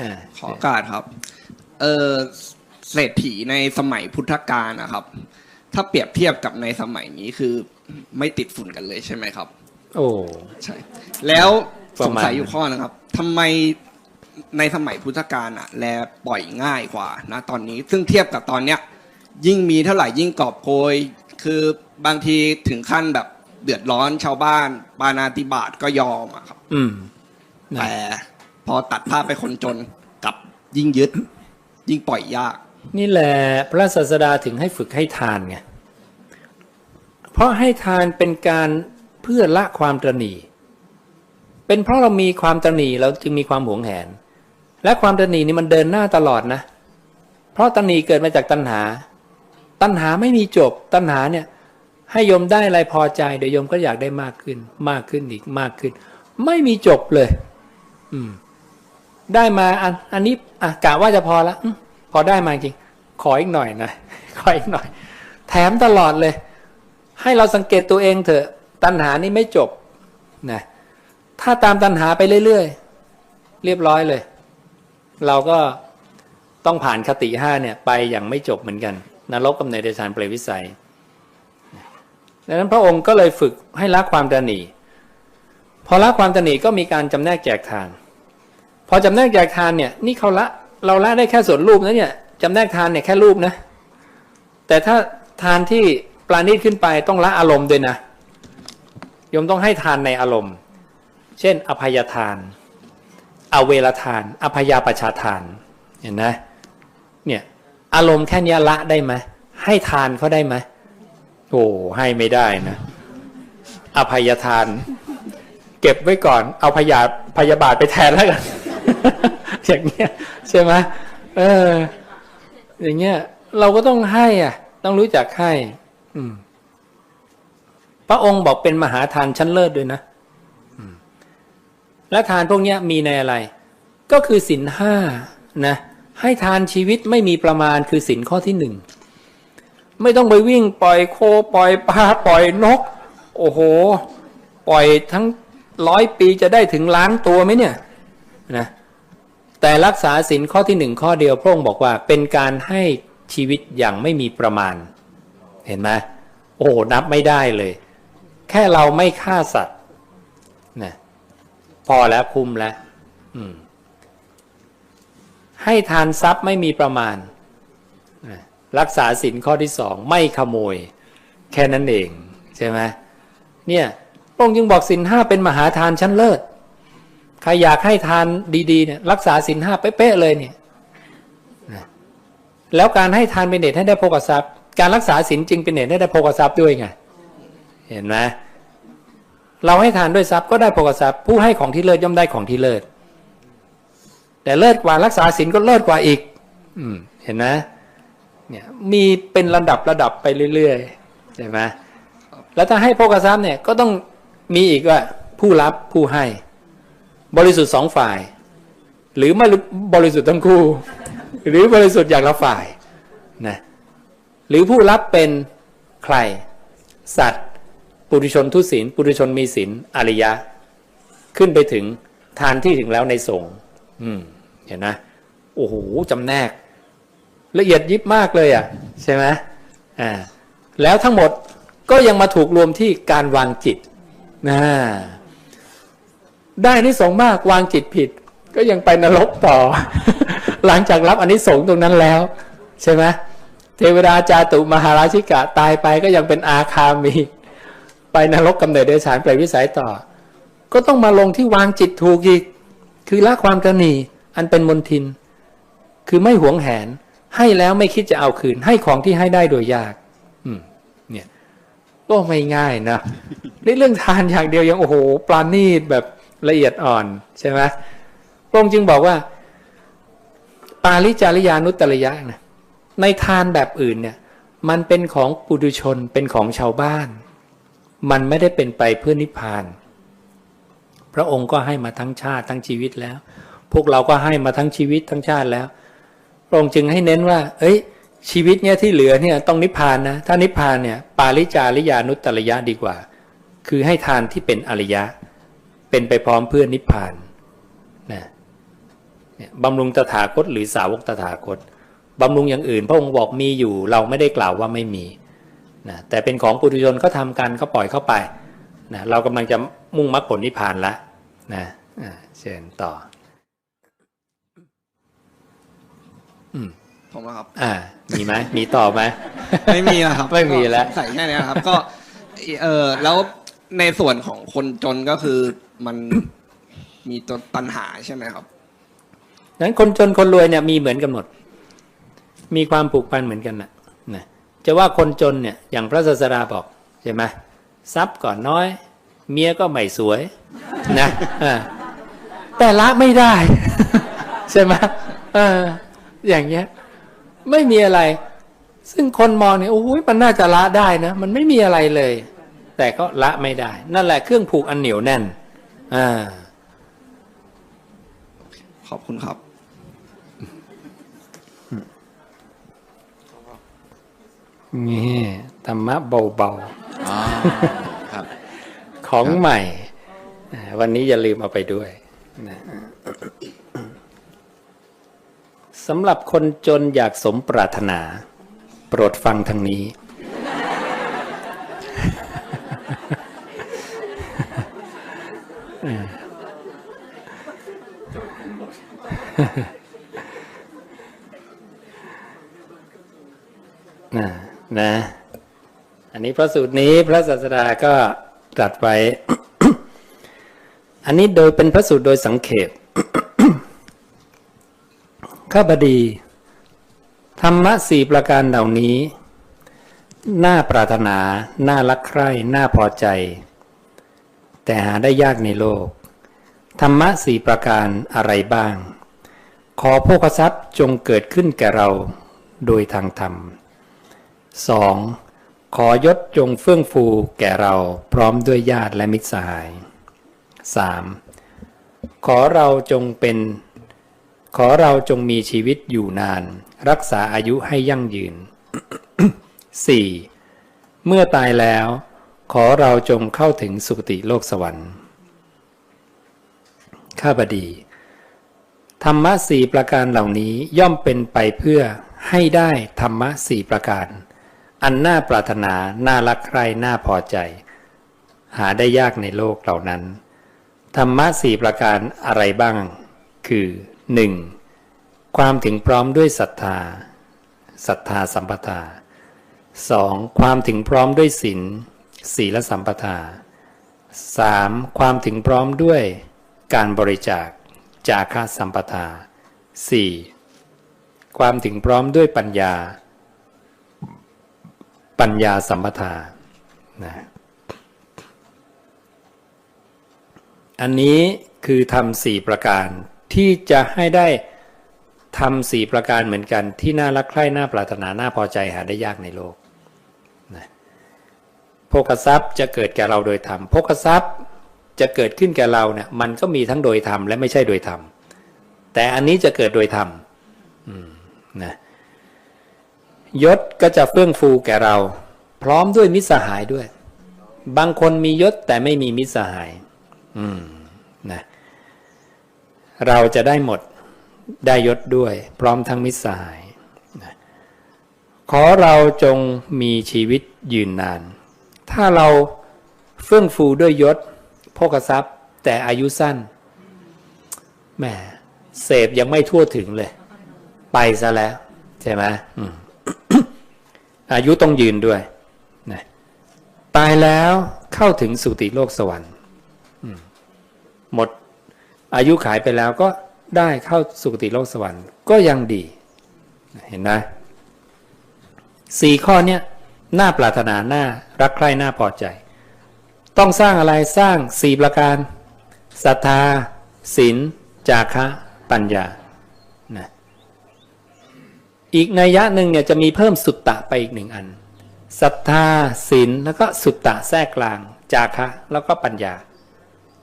อ่าขอโอกาสครับ เออเศรษฐีในสมัยพุทธกาลนะครับ ถ้าเปรียบเทียบกับในสมัยนี้คือไม่ติดฝุ่นกันเลยใช่ไหมครับ โอ้ ใช่ แล้วประสงมาณสัยอยู่ข้อนะครับทำไมในสมัยพุทธกาลอะแลปล่อยง่ายกว่านะตอนนี้ ซึ่งเทียบกับตอนเนี้ย ยิ่งมีเท่าไหร่ยิ่งกอบโกย คือบางทีถึงขั้นแบบเดือดร้อนชาวบ้านปานาติบาตก็ยอมอะครับ อืมนะแต่ พอตัดภาพไปคนจนกับยิ่งยึด ยิ่งปล่อยยาก นี่แหละพระศาสดาถึงให้ฝึกให้ทานไงเพราะให้ทานเป็นการเพื่อละความตรณีเป็นเพราะเรามีความตรณีเราจึงมีความหวงแหน และความตรณีนี่มันเดินหน้าตลอดนะ เพราะตรณีเกิดมาจากตัณหา ตัณหาไม่มีจบ ตัณหาเนี่ย ให้โยมได้อะไรพอใจเดี๋ยวโยมก็อยากได้มากขึ้น มากขึ้นอีกมากขึ้น ไม่มีจบเลย อืม ได้มาอันอันนี้อะกะว่าจะพอละพอได้มาจริง ขออีกหน่อยนะขออีกหน่อย แถมตลอดเลย ให้เราสังเกตตัวเองเถอะ ตัณหานี่ไม่จบนะถ้าตามตัณหาไปเรื่อยๆ เรียบร้อยเลย เราก็ต้องผ่านคติห้าเนี่ย ไปอย่างไม่จบเหมือนกันนรกกับในเดชานเปรวิสัยดังนั้นพระองค์ก็เลยฝึกให้ละความตระหนีพอละความตระหนีก็มีการจำแนกแจกทาน อจำแนกแจกทานเนี่ย นี่เขาละเราละได้แค่ส่วนรูปนะเนี่ยจำแนกทานเนี่ยแค่รูปนะ แต่ถ้าทานที่ปราณีตขึ้นไปต้องละอารมณ์ด้วยนะโยมต้องให้ทานในอารมณ์ เช่น อภัยทาน อเวรทาน อภยาประชาทาน เห็นนะเนี่ยอารมณ์แค่เนี้ยละได้ไหมให้ทานเขาได้ไหมโอ้ให้ไม่ได้นะอภัยทาน เก็บไว้ก่อน เอาพยาพยาบาทไปแทนแล้วกัน อย่างเงี้ยใช่ไหมเออ อย่างเงี้ย เราก็ต้องให้อะ ต้องรู้จักให้ อืม พระองค์บอกเป็นมหาทานชั้นเลิศด้วยนะและทานพวกนี้มีในอะไร ก็คือสินห้านะให้ทานชีวิตไม่มีประมาณคือสินข้อที่หนึ่งไม่ต้องไปวิ่งปล่อยโคปล่อยปลาปล่อยนก โอ้โห ปล่อยทั้งร้อยปีจะได้ถึงล้านตัวไหมเนี่ย นะแต่รักษาสินข้อที่หนึ่งข้อเดียวพระองค์บอกว่า เป็นการให้ชีวิตอย่างไม่มีประมาณ เห็นไหมโอ้โหนับไม่ได้เลย แค่เราไม่ฆ่าสัตว์นะพอแล้วคุ้มแล้วให้ทานทรัพย์ไม่มีประมาณ รักษาสินข้อที่สองไม่ขโมย แค่นั้นเอง ใช่ไหมเนี่ยพระองค์จึงบอกสินห้าเป็นมหาทานชั้นเลิศ ใครอยากให้ทานดีๆเนี่ยรักษาสินห้าเป๊ะเลยเนี่ยแล้วการให้ทานเป็นเหตุให้ได้โภกทรัพย์ การรักษาสินจึงเป็นเหตุให้ได้โภกทรัพย์ด้วยไงเห็นไหมเราให้ทานด้วยทรัพย์ก็ได้โภกทรัพย์ ผู้ให้ของที่เลิศย่อมได้ของที่เลิศแต่เลิศกว่ารักษาสินก็เลิศกว่าอีก อืม เห็นไหมเนี่ยมีเป็นระดับระดับไปเรื่อยๆใช่ไหมแล้วถ้าให้โภกทรัพย์เนี่ยก็ต้องมีอีกว่าผู้รับผู้ให้ บริสุทธิ์สองฝ่าย หรือไม่บริสุทธิ์ทั้งคู่ หรือบริสุทธิ์อย่างละฝ่ายนะหรือผู้รับเป็นใคร สัตว์ ปุถุชนทุศีล ปุถุชนมีศีลอริยะ ขึ้นไปถึงทานที่ถึงแล้วในสงฆ์เห็นนะโอ้โหจำแนก ละเอียดยิบมากเลยอะ ใช่ไหมอ่าแล้วทั้งหมดก็ยังมาถูกรวมที่การวางจิตนะ ได้อานิสงส์มากวางจิตผิด ก็ยังไปนรกต่อ หลังจากรับอนนิสงส์ตรงนั้นแล้ว ใช่ไหมเทวดาจาตุมหาราชิกะตายไปก็ยังเป็นอาคามี ไปนรกกำเนิดเดชานเปวิสัยต่อ ก็ต้องมาลงที่วางจิตถูกอีก คือละความตระหนีอันเป็นมนทิน คือไม่หวงแหน ให้แล้วไม่คิดจะเอาคืน ให้ของที่ให้ได้โดยยาก อืม เนี่ย ก็ไม่ง่ายนะนี่เรื่องทานอย่างเดียวยังโอ้โหปราณีตแบบ ละเอียดอ่อนใช่ไหมพระองค์จึงบอกว่า ปาลิจาริยานุตตริยะนะในทานแบบอื่นเนี่ย มันเป็นของปุถุชนเป็นของชาวบ้าน มันไม่ได้เป็นไปเพื่อนิพพาน พระองค์ก็ให้มาทั้งชาติทั้งชีวิตแล้ว พวกเราก็ให้มาทั้งชีวิตทั้งชาติแล้ว พระองค์จึงให้เน้นว่า เอ้ย ชีวิตเนี่ยที่เหลือเนี่ยต้องนิพพานนะ ถ้านิพพานเนี่ย ปาลิจาริยานุตตริยะดีกว่า คือให้ทานที่เป็นอริยะ เป็นไปพร้อมเพื่อนิพพานนะเนี่ยบำรุงตถาคตหรือสาวกตถาคตบำรุงอย่างอื่น พระองค์บอกมีอยู่เราไม่ได้กล่าวว่าไม่มีนะแต่เป็นของปุถุชนเขาทำกันเขาปล่อยเข้าไปนะเรากำลังจะมุ่งมรรคผลนิพพานละนะอ่าเชิญต่อผมนะครับ อ่า มีไหมมีต่อไหมไม่มีแล้วครับ ไม่มีแล้วก็ใส่แค่เนี้ยครับ ก็ เออแล้วในส่วนของคนจนก็คือ มันมีตัวตัณหาใช่ไหมครับดังนั้นคนจนคนรวยเนี่ยมีเหมือนกันหมด มีความผูกพันเหมือนกันนะนะจะว่าคนจนเนี่ยอย่างพระศาสดาบอกใช่ไหมทรัพย์ก่อนน้อย เมียก็ไม่สวยนะแต่ละไม่ได้ ใช่ไหมเออ อย่างเงี้ย ไม่มีอะไร ซึ่งคนมองเนี่ยโอ้ยมันน่าจะละได้นะ มันไม่มีอะไรเลย แต่ก็ละไม่ได้ นั่นแหละเครื่องผูกอันเหนียวแน่น อ่า ขอบคุณครับ นี่ธรรมะเบาอ๋อครับ ๆ ของใหม่อ่าวันนี้อย่าลืมเอาไปด้วยนะสำหรับคนจนอยากสมปรารถนา โปรดฟังทางนี้ นะนะ อันนี้พระสูตรนี้พระศาสดาก็ตรัสไว้ อันนี้โดยเป็นพระสูตรโดยสังเขปข้าบดี ธรรมะสี่ประการเหล่านี้ น่าปรารถนา น่ารักใคร่ น่าพอใจ แต่หาได้ยากในโลก ธรรมะสี่ประการอะไรบ้าง ขอโภคทรัพย์จงเกิดขึ้นแก่เราโดยทางธรรม 2. ขอยศจงเฟื่องฟูแก่เราพร้อมด้วยญาติและมิตรสหาย 3. ขอเราจงเป็น ขอเราจงมีชีวิตอยู่นาน รักษาอายุให้ยั่งยืน 4. เมื่อตายแล้ว ขอเราจงเข้าถึงสุคติโลกสวรรค์ ข้าบดี ธรรมะสี่ประการเหล่านี้ย่อมเป็นไปเพื่อให้ได้ธรรมะสี่ประการ อันน่าปรารถนา น่ารักใคร่ น่าพอใจ หาได้ยากในโลกเหล่านั้น ธรรมะสี่ประการอะไรบ้าง คือ 1. ความถึงพร้อมด้วยศรัทธา ศรัทธาสัมปทา 2. ความถึงพร้อมด้วยศีล ศีลสัมปทา 3. ความถึงพร้อมด้วยการบริจาคจาคสัมปทา 4. ความถึงพร้อมด้วยปัญญา ปัญญาสัมปทานะอันนี้คือทำสี่ประการที่จะให้ได้ทำสี่ประการเหมือนกันที่น่ารักใคร่น่าปรารถนาน่าพอใจหาได้ยากในโลก โภคทรัพย์จะเกิดแก่เราโดยธรรมโภคทรัพย์จะเกิดขึ้นแก่เราเนี่ยมันก็มีทั้งโดยธรรมและไม่ใช่โดยธรรมแต่อันนี้จะเกิดโดยธรรมนะยศก็จะเฟื่องฟูแก่เรา พร้อมด้วยมิตรสหายด้วย บางคนมียศแต่ไม่มีมิตรสหายอืมนะเราจะได้หมดได้ยศด้วย พร้อมทั้งมิตรสหายนะขอเราจงมีชีวิตยืนนาน ถ้าเราเฟื่องฟูด้วยยศโภคทรัพย์ แต่อายุสั้นแหมเสพยังไม่ทั่วถึงเลย ไปซะแล้ว ใช่ไหมอายุต้องยืนด้วยนะตายแล้วเข้าถึงสุติโลกสวรรค์หมดอายุขายไปแล้วก็ได้เข้าสุติโลกสวรรค์ ก็ยังดี เห็นไหมสี่ข้อเนี้ย หน่าปรารถนาหน่ารักใคร่หน่าพอใจ ต้องสร้างอะไรสร้างสี่ประการศรัทธาศีลจาคะปัญญานะอีกนัยยะหนึ่งเนี่ยจะมีเพิ่มสุตตะไปอีกหนึ่งอันศรัทธาศีลแล้วก็สุตตะแทรกกลาง จาคะแล้วก็ปัญญา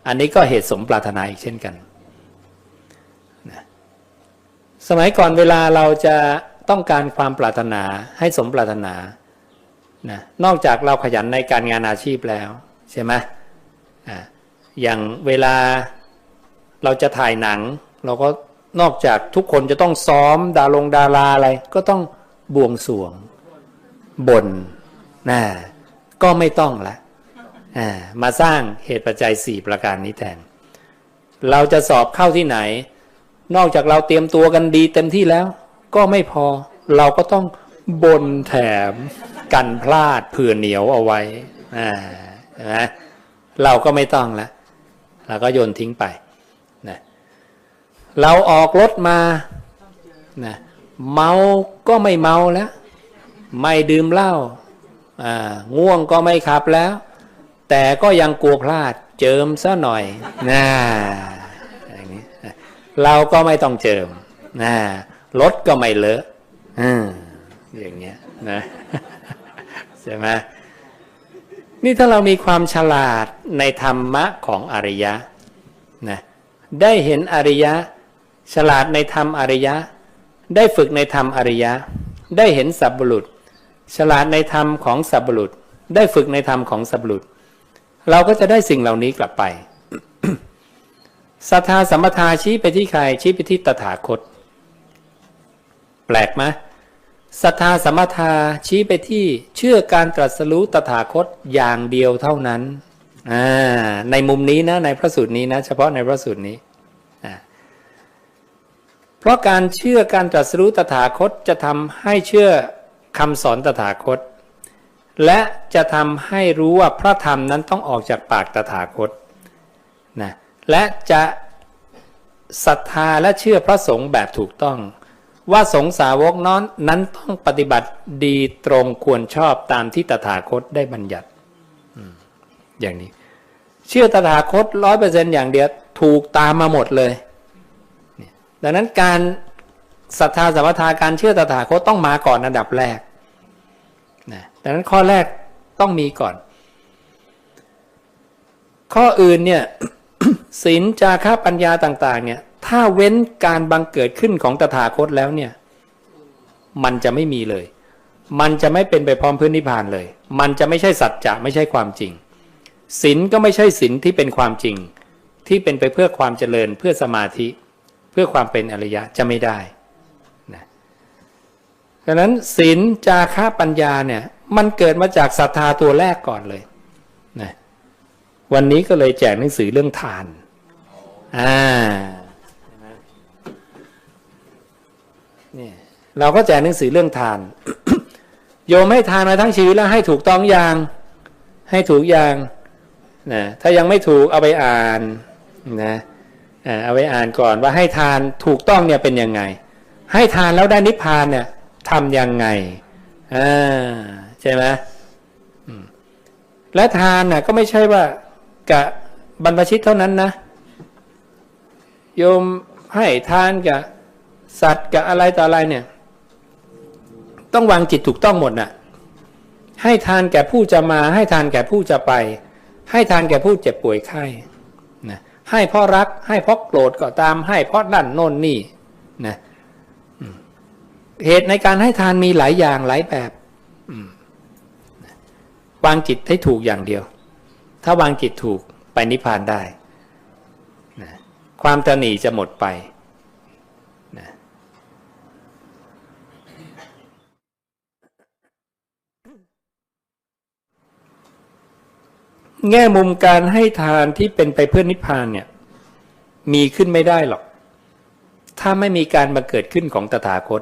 อันนี้ก็เหตุสมปรารถนาอีกเช่นกันนะสมัยก่อนเวลาเราจะต้องการความปรารถนาให้สมปรารถนา นะนอกจากเราขยันในการงานอาชีพแล้วใช่ไหมอ่าอย่างเวลาเราจะถ่ายหนัง เราก็นอกจากทุกคนจะต้องซ้อมดาลงดาราอะไร ก็ต้องบวงสรวงบนนะก็ไม่ต้องละมาสร้างเหตุปัจจัยสี่ประการนี้แทน เราจะสอบเข้าที่ไหน นอกจากเราเตรียมตัวกันดีเต็มที่แล้ว ก็ไม่พอเราก็ต้องบนแถม กันพลาดเผื่อเหนียวเอาไว้อ่าเห็นไหมเราก็ไม่ต้องละเราก็โยนทิ้งไปนะเราออกรถมานะเมาก็ไม่เมาแล้ว ไม่ดื่มเหล้าง่วงก็ไม่ขับแล้ว แต่ก็ยังกลัวพลาดเจิมซะหน่อยนะอย่างนี้เราก็ไม่ต้องเจิมนะรถก็ไม่เลอะออย่างเงี้ยนะ ช่ไหมนี่ถ้าเรามีความฉลาดในธรรมะของอริยะนะได้เห็นอริยะ ฉลาดในธรรมอริยะ ได้ฝึกในธรรมอริยะ ได้เห็นสัพบุรุษ ฉลาดในธรรมของสัพบุรุษ ได้ฝึกในธรรมของสัพบุรุษ เราก็จะได้สิ่งเหล่านี้กลับไปศรัทธาสัมปทาชี้ไปที่ใครชี้ไปที่ตถาคต แปลกไหม ศรัทธาสมทาชี้ไปที่เชื่อการตรัสรู้ตถาคตอย่างเดียวเท่านั้นในมุมนี้นะในพระสูตรนี้นะเฉพาะในพระสูตรนี้ เพราะการเชื่อการตรัสรู้ตถาคตจะทำให้เชื่อคำสอนตถาคต และจะทำให้รู้ว่าพระธรรมนั้นต้องออกจากปากตถาคตนะและจะศรัทธาและเชื่อพระสงฆ์แบบถูกต้อง ว่าสงสาวกนั้นนั้นต้องปฏิบัติดีตรงควรชอบตามที่ตถาคตได้บัญญัติอย่างนี้ เชื่อตถาคตร้อยเปอร์เซ็นอย่างเดียวถูกตามมาหมดเลยเนี่ยดังนั้นการศรัทธาสัมปทาการเชื่อตถาคตต้องมาก่อนอันดับแรกนะดังนั้นข้อแรกต้องมีก่อน ข้ออื่นเนี่ยศีลจาค่าปัญญาต่าง ๆ เนี่ย ถ้าเว้นการบังเกิดขึ้นของตถาคตแล้วเนี่ย มันจะไม่มีเลย มันจะไม่เป็นไปพร้อมพื้นนิพพานเลย มันจะไม่ใช่สัจจะไม่ใช่ความจริงศีลก็ไม่ใช่ศีลที่เป็นความจริง ที่เป็นไปเพื่อความเจริญเพื่อสมาธิ เพื่อความเป็นอริยะจะไม่ได้นะดังนั้นศีลจาค่าปัญญาเนี่ยมันเกิดมาจากศรัทธาตัวแรกก่อนเลยนะวันนี้ก็เลยแจกหนังสือเรื่องทานอ่า เราก็แจกหนังสือเรื่องทาน โยมให้ทานมาทั้งชีวิตแล้วให้ถูกต้องอย่างให้ถูกอย่างนะถ้ายังไม่ถูกเอาไปอ่านนะเอาไปอ่านก่อนว่าให้ทานถูกต้องเนี่ยเป็นยังไง ให้ทานแล้วได้นิพพานเนี่ยทำยังไงอ่าใช่ไหมและทานน่ะก็ไม่ใช่ว่ากะบรรพชิตเท่านั้นนะโยมให้ทานกับสัตว์กับอะไรต่ออะไรเนี่ย ต้องวางจิตถูกต้องหมดน่ะให้ทานแก่ผู้จะมาให้ทานแก่ผู้จะไป ให้ทานแก่ผู้เจ็บป่วยไข้นะให้เพราะรักให้เพราะโกรธก็ตามให้เพราะนั่นโน่นนี่นะเหตุในการให้ทานมีหลายอย่างหลายแบบวางจิตให้ถูกอย่างเดียว ถ้าวางจิตถูกไปนิพพานได้นะความตระหนีจะหมดไป แง่มุมการให้ทานที่เป็นไปเพื่อนิพพานเนี่ย มีขึ้นไม่ได้หรอก ถ้าไม่มีการบังเกิดขึ้นของตถาคต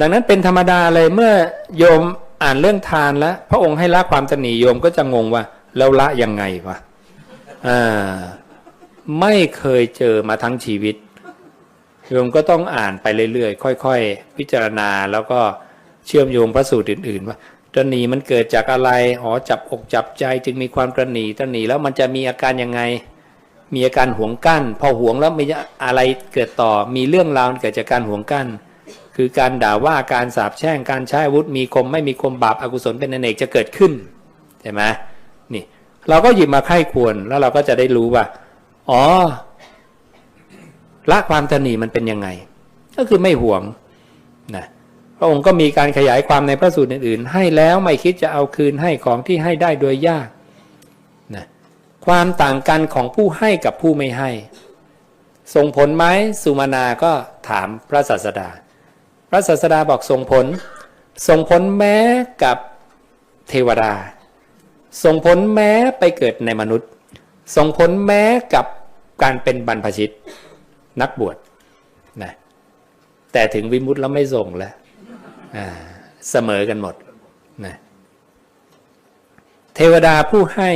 ดังนั้นเป็นธรรมดาเลยเมื่อโยมอ่านเรื่องทานแล้ว พระองค์ให้ละความตนีโยมก็จะงงว่า แล้วละยังไงวะอ่าไม่เคยเจอมาทั้งชีวิตโยมก็ต้องอ่านไปเรื่อยๆ ค่อย ๆ พิจารณาแล้วก็เชื่อมโยงพระสูตรอื่น ๆ ว่า ตรณีมันเกิดจากอะไร อ๋อ จับอกจับใจจึงมีความตรณีตรณีแล้วมันจะมีอาการยังไง มีอาการห่วงกั้น พอห่วงแล้วมีอะไรเกิดต่อ มีเรื่องราวเกิดจากการห่วงกั้น คือการด่าว่า การสาบแช่ง การใช้อาวุธ มีคมไม่มีคมบาปอากุศลเป็นอเนกจะเกิดขึ้น ใช่ไหมนี่ เราก็หยิบมาไข้ควร แล้วเราก็จะได้รู้ว่า อ๋อ ละความตนีมันเป็นยังไง ก็คือไม่ห่วง นะ พระองค์ก็มีการขยายความในพระสูตรอื่นๆ ให้แล้วไม่คิดจะเอาคืนให้ของที่ให้ได้โดยยากนะความต่างกันของผู้ให้กับผู้ไม่ให้ ส่งผลไหมสุมาณาก็ถามพระศาสดา พระศาสดาบอกส่งผล ส่งผลแม้กับเทวดา ส่งผลแม้ไปเกิดในมนุษย์ ส่งผลแม้กับการเป็นบรรพชิตนักบวชนะแต่ถึงวิมุตติแล้วไม่ส่งแล้ว เสมอกันหมดนะเทวดาผู้ให้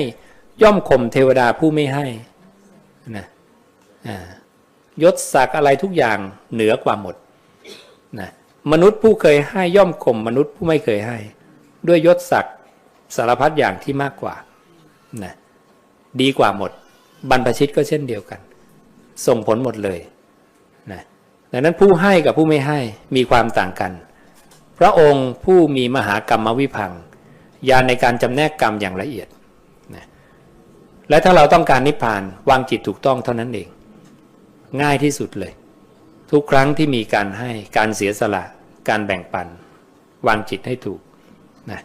ย่อมข่มเทวดาผู้ไม่ให้นะยศศักดิ์อะไรทุกอย่างเหนือกว่าหมดนะมนุษย์ผู้เคยให้ย่อมข่มมนุษย์ผู้ไม่เคยให้ ด้วยยศศักดิ์สารพัดอย่างที่มากกว่านะดีกว่าหมด บรรพชิตก็เช่นเดียวกัน ส่งผลหมดเลยนะดังนั้นผู้ให้กับผู้ไม่ให้มีความต่างกัน ระองค์ผู้มีมหากรรมวิพังญาณในการจำแนกกรรมอย่างละเอียดนะและถ้าเราต้องการนิพพานวางจิตถูกต้องเท่านั้นเอง ง่ายที่สุดเลย ทุกครั้งที่มีการให้การเสียสละ การแบ่งปัน วางจิตให้ถูกนะ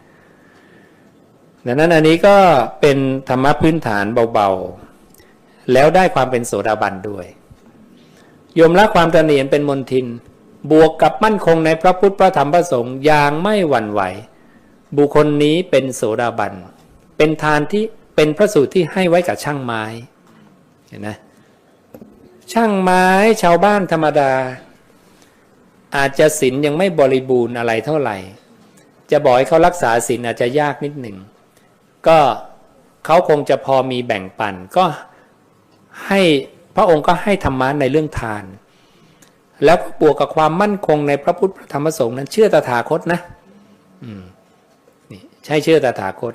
ดังนั้นอันนี้ก็เป็นธรรมะพื้นฐานเบาๆ แล้วได้ความเป็นโสดาบันด้วย โยมละความตระหนี่เป็นมนทิน บวกกับมั่นคงในพระพุทธพระธรรมพระสงฆ์อย่างไม่หวั่นไหว บุคคลนี้เป็นโสดาบัน เป็นทานที่เป็นพระสูตรที่ให้ไว้กับช่างไม้เห็นไหมช่างไม้ชาวบ้านธรรมดา อาจจะศีลยังไม่บริบูรณ์อะไรเท่าไหร่ จะบอกให้เขารักษาศีลอาจจะยากนิดหนึ่ง ก็เขาคงจะพอมีแบ่งปันก็ให้พระองค์ก็ให้ธรรมะในเรื่องทาน แล้วก็บวกกับความมั่นคงในพระพุทธพระธรรมพระสงฆ์นั้นเชื่อตถาคตนะนี่ใช่เชื่อตถาคต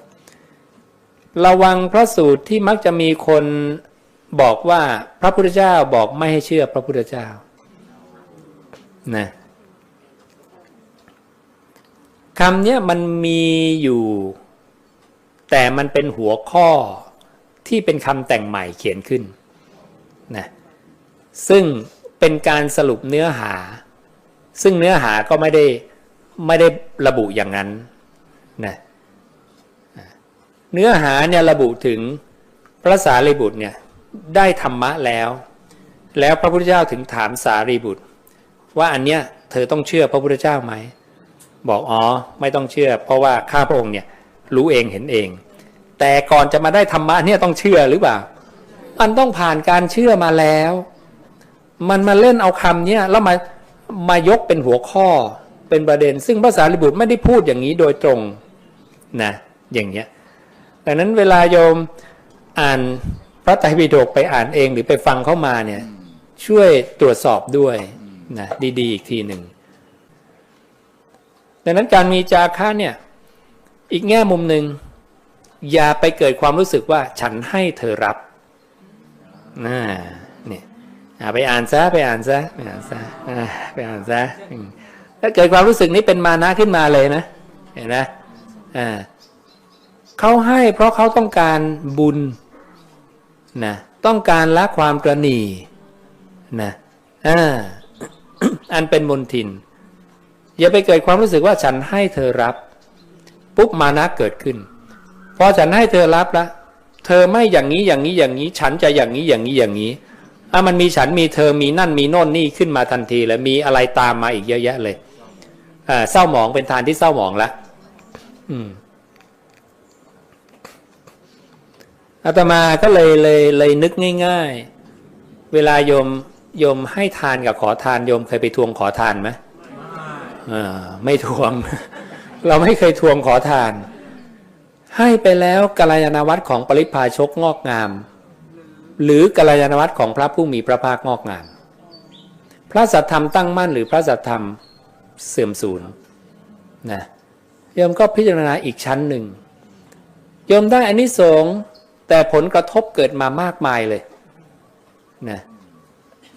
ระวังพระสูตรที่มักจะมีคนบอกว่าพระพุทธเจ้าบอกไม่ให้เชื่อพระพุทธเจ้านะคำเนี้ยมันมีอยู่ แต่มันเป็นหัวข้อที่เป็นคำแต่งใหม่เขียนขึ้นนะซึ่ง เป็นการสรุปเนื้อหา ซึ่งเนื้อหาก็ไม่ได้ไม่ได้ระบุอย่างนั้นนะเนื้อหาเนี่ยระบุถึงพระสารีบุตรเนี่ยได้ธรรมะแล้ว แล้วพระพุทธเจ้าถึงถามสารีบุตร ว่าอันเนี้ยเธอต้องเชื่อพระพุทธเจ้าไหมบอกอ๋อไม่ต้องเชื่อ เพราะว่าข้าพระองค์เนี่ยรู้เองเห็นเอง แต่ก่อนจะมาได้ธรรมะเนี่ยต้องเชื่อหรือเปล่ามันต้องผ่านการเชื่อมาแล้ว มันมาเล่นเอาคำเนี้ยแล้วมามายกเป็นหัวข้อเป็นประเด็น ซึ่งพระสารีบุตรไม่ได้พูดอย่างนี้โดยตรงนะอย่างเงี้ยดังนั้นเวลาโยมอ่านพระไตรปิฎกไปอ่านเองหรือไปฟังเข้ามาเนี่ยช่วยตรวจสอบด้วยนะดีๆ อีกทีหนึ่งดังนั้นการมีจาคะเนี่ยอีกแง่มุมหนึ่งอย่าไปเกิดความรู้สึกว่าฉันให้เธอรับนะ ไปอ่านซะไปอ่านซะไปอ่านซะไปอ่านซะถ้าเกิดความรู้สึกนี้เป็นมานะขึ้นมาเลยนะ เห็นไหมอ่าเขาให้เพราะเขาต้องการบุญนะต้องการละความตระหนี่นะอ่าอันเป็นมนทิน อย่าไปเกิดความรู้สึกว่าฉันให้เธอรับ ปุ๊บมานะเกิดขึ้น พอฉันให้เธอรับแล้วเธอไม่อย่างนี้อย่างนี้อย่างนี้ ฉันจะอย่างนี้อย่างนี้อย่างนี้ อะมันมีฉันมีเธอมีนั่นมีโน่นนี่ขึ้นมาทันทีแล้วมีอะไรตามมาอีกเยอะแยะเลยอ่าเศร้าหมองเป็นทานที่เศร้าหมองละอืมอาตมาก็เลยเลยเลยนึกง่าย ๆ เวลาโยมโยมให้ทานกับขอทานโยมเคยไปทวงขอทานไหมอ่าไม่ทวง เราไม่เคยทวงขอทาน ให้ไปแล้วกัลยาณวัตรของปริพาชกงอกงาม หรือกัลยาณวัตรของพระผู้มีพระภาคงอกงามพระสัทธรรมตั้งมั่นหรือพระสัทธรรมเสื่อมสูญนะโยมก็พิจารณาอีกชั้นหนึ่งโยมได้อานิสงส์แต่ผลกระทบเกิดมามากมายเลยนะ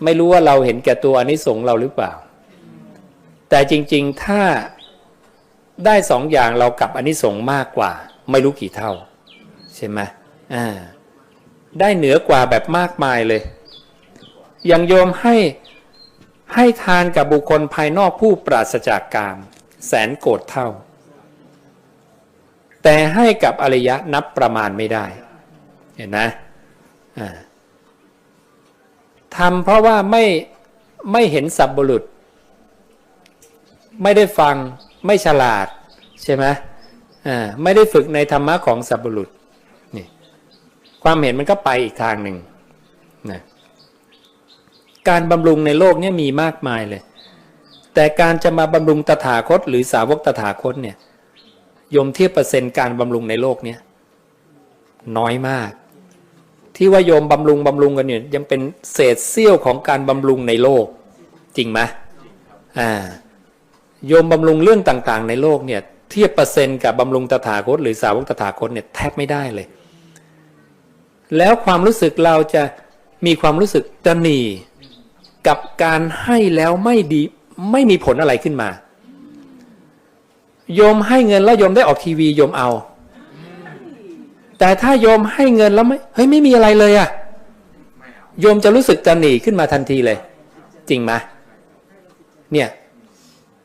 ไม่รู้ว่าเราเห็นแก่ตัวอานิสงส์เราหรือเปล่า แต่จริงๆถ้าได้สองอย่างเรากลับอานิสงส์มากกว่า ไม่รู้กี่เท่า ใช่ไหมอ่า ได้เหนือกว่าแบบมากมายเลย อย่างโยมให้ให้ทานกับบุคคลภายนอกผู้ปราศจากกาม แสนโกรธเท่า แต่ให้กับอริยะนับประมาณไม่ได้ เห็นไหมอ่าทำเพราะว่าไม่ไม่เห็นสับบุรุษ ไม่ได้ฟังไม่ฉลาดใช่ไหมอ่าไม่ได้ฝึกในธรรมะของสับบุรุษ ความเห็นมันก็ไปอีกทางหนึ่งนะการบำรุงในโลกเนี้มีมากมายเลย แต่การจะมาบำรุงตถาคต หรือสาวกตถาคตเนี่ยโยมเทียบเปอร์เซ็นต์การบำรุงในโลกเนี้ยน้อยมาก ที่ว่าโยมบำรุงบำรุงกันเนี่ยยังเป็นเศษเสี้ยวของการบำรุงในโลก จริงไหมอ่าโยมบำรุงเรื่องต่างๆ ในโลกเนี่ยเทียบเปอร์เซ็นต์กับบำรุงตถาคต หรือสาวกตถาคตเนี่ยแทบไม่ได้เลย แล้วความรู้สึกเราจะมีความรู้สึกตระหนีกับการให้แล้วไม่ดีไม่มีผลอะไรขึ้นมาโยมให้เงินแล้วโยมได้ออกทีวีโยมเอา แต่ถ้าโยมให้เงินแล้วไม่เฮ้ยไม่มีอะไรเลยอะโยมจะรู้สึกตระหนีขึ้นมาทันทีเลย จริงไหมเนี่ย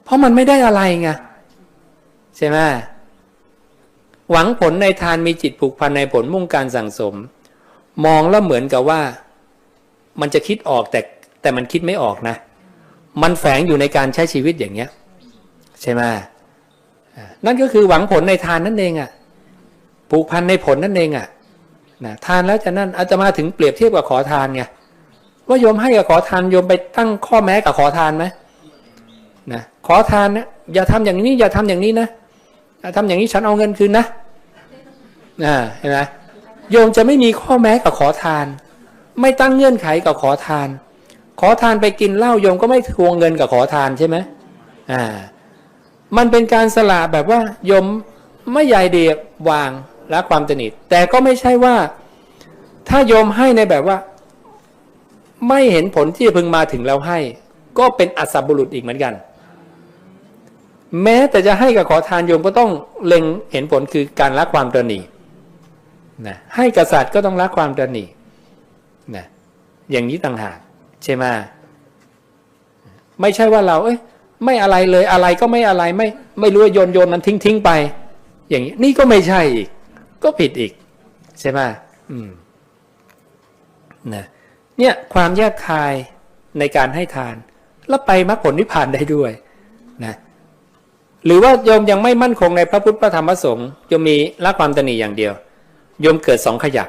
เพราะมันไม่ได้อะไรไงใช่ไหมหวังผลในทานมีจิตผูกพันในผลมุ่งการสั่งสม มองแล้วเหมือนกับว่า มันจะคิดออกแต่แต่มันคิดไม่ออกนะ มันแฝงอยู่ในการใช้ชีวิตอย่างเนี้ย ใช่ไหมนั่นก็คือหวังผลในทานนั่นเองอะ่ะผูกพันในผลนั่นเองอะ่ะนะทานแล้วจะนั่นอาจจะมาถึงเปรียบเทียบกับขอทานไงว่าโยมให้กับขอทานโยมไปตั้งข้อแม้กับขอทานไหมนะขอทานนะอย่าทำอย่างนี้อย่าทำอย่างนี้นะถ้าทำอย่างนี้ฉันเอาเงินคืนนะอ่าเห็นไหม โยมจะไม่มีข้อแม้กับขอทาน ไม่ตั้งเงื่อนไขกับขอทาน ขอทานไปกินเหล้าโยมก็ไม่ทวงเงินกับขอทานใช่ไหมอ่า มันเป็นการสละแบบว่าโยมไม่ใหญ่เดียบวางและความตนิดแต่ก็ไม่ใช่ว่า ถ้าโยมให้ในแบบว่า ไม่เห็นผลที่จะพึงมาถึงเราให้ ก็เป็นอัศบุรุษอีกเหมือนกัน แม้แต่จะให้กับขอทานโยมก็ต้องเล็งเห็นผลคือการละความตนี นะให้กษัตริย์ก็ต้องละความตระหนี่นะอย่างนี้ต่างหากใช่ไหมไม่ใช่ว่าเรา เอ้ยไม่อะไรเลยอะไรก็ไม่อะไรไม่ไม่รู้ว่าโยนโยนมันทิ้งทิ้งไป อย่างนี้นี่ก็ไม่ใช่อีก ก็ผิดอีก ใช่ไหมอืมนะเนี่ยความแยกคายในการให้ทาน แล้วไปมรรคผลนิพพานได้ด้วยนะหรือว่าโยมยังไม่มั่นคงในพระพุทธพระธรรมพระสงฆ์โยมมีละความตนีอย่างเดียว โยมเกิดสองขยัก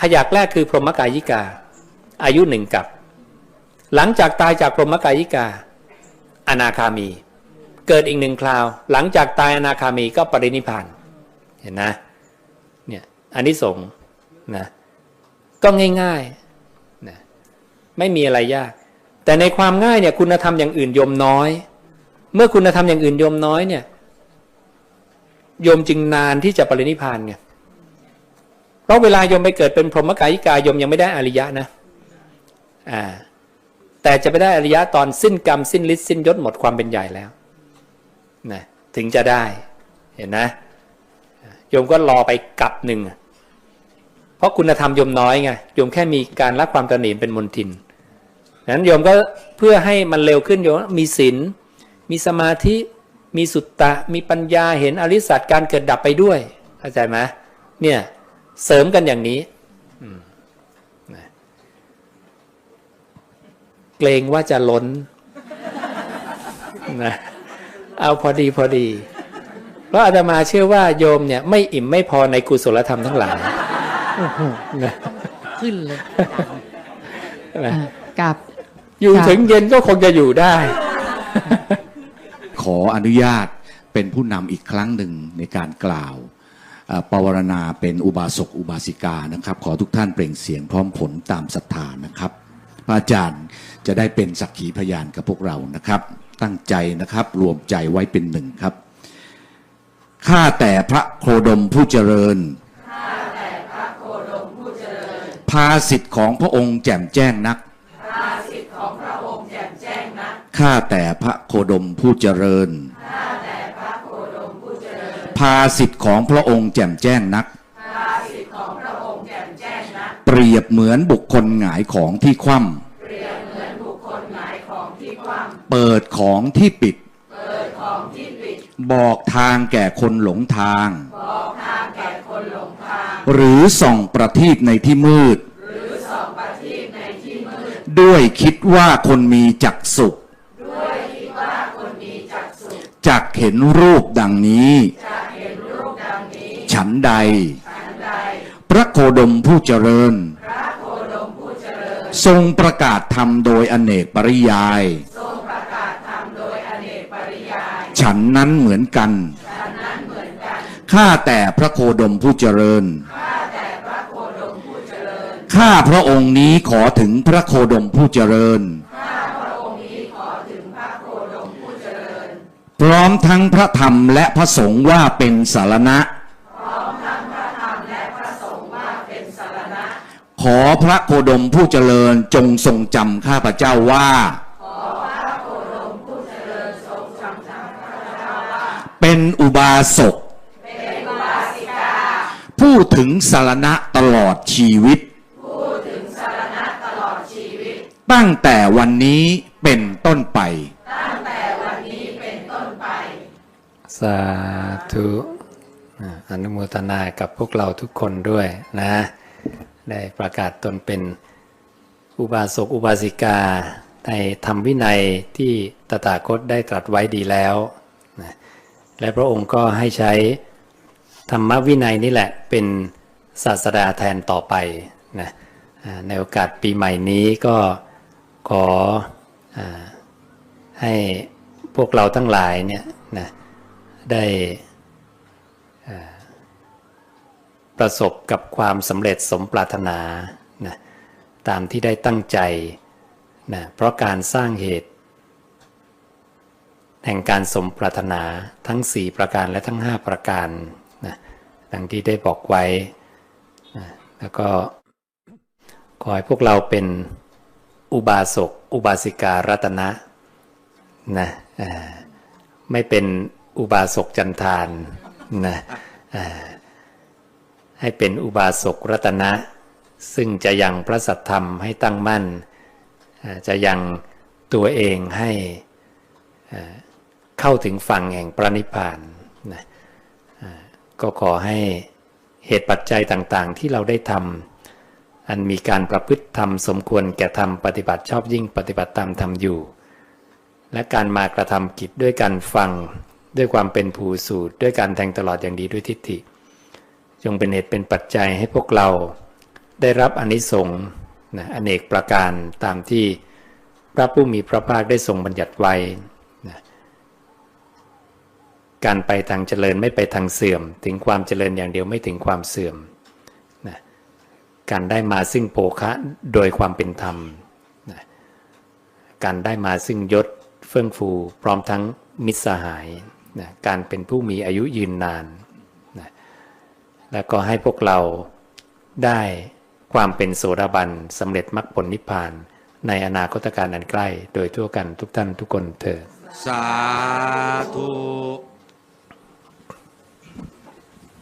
ขยักแรกคือพรหมกายิกา อายุหนึ่งกับ หลังจากตายจากพรหมกายิกา อนาคามี เกิดอีกหนึ่งคราว หลังจากตายอนาคามีก็ปรินิพานเห็นนะเนี่ยอันนี้สงนะก็ง่ายๆนะไม่มีอะไรยาก แต่ในความง่ายเนี่ยคุณธรรมอย่างอื่นโยมน้อย เมื่อคุณธรรมอย่างอื่นโยมน้อยเนี่ย โยมจึงนานที่จะปรินิพานไงเพราะเวลาโยมไปเกิดเป็นพรหมกายิกาโยมยังไม่ได้อริยะนะอ่าแต่จะไปได้อริยะตอนสิ้นกรรม สิ้นฤทธิ์สิ้นยศหมดความเป็นใหญ่แล้วนะถึงจะได้เห็นนะโยมก็รอไปกลับหนึ่งเพราะคุณธรรมโยมน้อยไงโยมแค่มีการรักความตระหนี่เป็นมนทินนั้นโยมก็เพื่อให้มันเร็วขึ้นโยมมีศีลมีสมาธิ มีสุตตะ มีปัญญาเห็นอริสัตการเกิดดับไปด้วย เข้าใจไหมเนี่ยเสริมกันอย่างนี้เกรงว่าจะล้นนะเอาพอดีพอดี เพราะอาตมาเชื่อว่าโยมเนี่ย ไม่อิ่มไม่พอในกุศลธรรมทั้งหลายนะขึ้นเลยนะอะกับ อยู่ค่ะถึงเย็นก็คงจะอยู่ได้ ขออนุญาตเป็นผู้นำอีกครั้งหนึ่งในการกล่าวปวารณาเป็นอุบาสกอุบาสิกานะครับ ขอทุกท่านเปล่งเสียงพร้อมผลตามศรัทธานะครับ พระอาจารย์จะได้เป็นสักขีพยานกับพวกเรานะครับ ตั้งใจนะครับรวมใจไว้เป็นหนึ่งครับข้าแต่พระโคดมผู้เจริญภาสิทธิ์ของพระองค์แจ่มแจ้งนัก ข้าแต่พระโคดมผู้เจริญ ภาสิทธิ์ของพระองค์แจ่มแจ้งนัก เปรียบเหมือนบุคคลหงายของที่คว่ำเปิดของที่ปิด บอกทางแก่คนหลงทาง หรือส่องประทีปในที่มืด ด้วยคิดว่าคนมีจักสุ จักเห็นรูปดังนี้ ฉันใด พระโคดมผู้เจริญ ทรงประกาศธรรมโดยอเนกปริยาย ฉันนั้นเหมือนกัน ข้าแต่พระโคดมผู้เจริญ ข้าพระองค์นี้ขอถึงพระโคดมผู้เจริญ พร้อมทั้งพระธรรมและพระสงฆ์ว่าเป็นสารณะ ขอพระโคดมผู้เจริญจงทรงจำข้าพเจ้าว่า เป็นอุบาสกผู้ถึงสารณะตลอดชีวิต ตั้งแต่วันนี้เป็นต้นไป สาธุอนุโมทนากับพวกเราทุกคนด้วยนะ ได้ประกาศตนเป็นอุบาสกอุบาสิกา ในธรรมวินัยที่ตถาคตได้ตรัสไว้ดีแล้วนะและพระองค์ก็ให้ใช้ธรรมวินัยนี่แหละเป็นศาสดาแทนต่อไปนะในโอกาสปีใหม่นี้ก็ขออให้พวกเราทั้งหลายเนี่ยนะ ได้ประสบกับความสำเร็จสมปรารถนานะตามที่ได้ตั้งใจนะเพราะการสร้างเหตุ แห่งการสมปรารถนาทั้ง 4 ประการและทั้ง 5 ประการนะดังที่ได้บอกไว้นะแล้วก็ขอให้พวกเราเป็นอุบาสก อุบาสิการัตนะนะไม่เป็น อุบาสกจันทานนะให้เป็นอุบาสกรัตนะ ซึ่งจะยังพระสัทธรรมให้ตั้งมั่น จะยังตัวเองให้เข้าถึงฝั่งแห่งพระนิพพานนะก็ขอให้เหตุปัจจัยต่างๆ ที่เราได้ทำอันมีการประพฤติธรรมสมควรแก่ธรรมปฏิบัติชอบยิ่งปฏิบัติตามธรรมอยู่ และการมากระทำกิจด้วยการฟัง ด้วยความเป็นภูสูตรด้วยการแทงตลอดอย่างดีด้วยทิฏฐิ จงเป็นเหตุเป็นปัจจัยให้พวกเราได้รับอนิสงส์นะอเนกประการตามที่พระผู้มีพระภาคได้ทรงบัญญัติไว้การไปทางเจริญไม่ไปทางเสื่อม ถึงความเจริญอย่างเดียวไม่ถึงความเสื่อมนะการได้มาซึ่งโภคะโดยความเป็นธรรมนะการได้มาซึ่งยศเฟื่องฟูพร้อมทั้งมิตรสหาย นะการเป็นผู้มีอายุยืนนานนะแล้วก็ให้พวกเราได้ความเป็นโสดาบันสำเร็จมรรคผลนิพพาน ในอนาคตการอันใกล้ โดยทั่วกันทุกท่านทุกคนเถิดสาธุ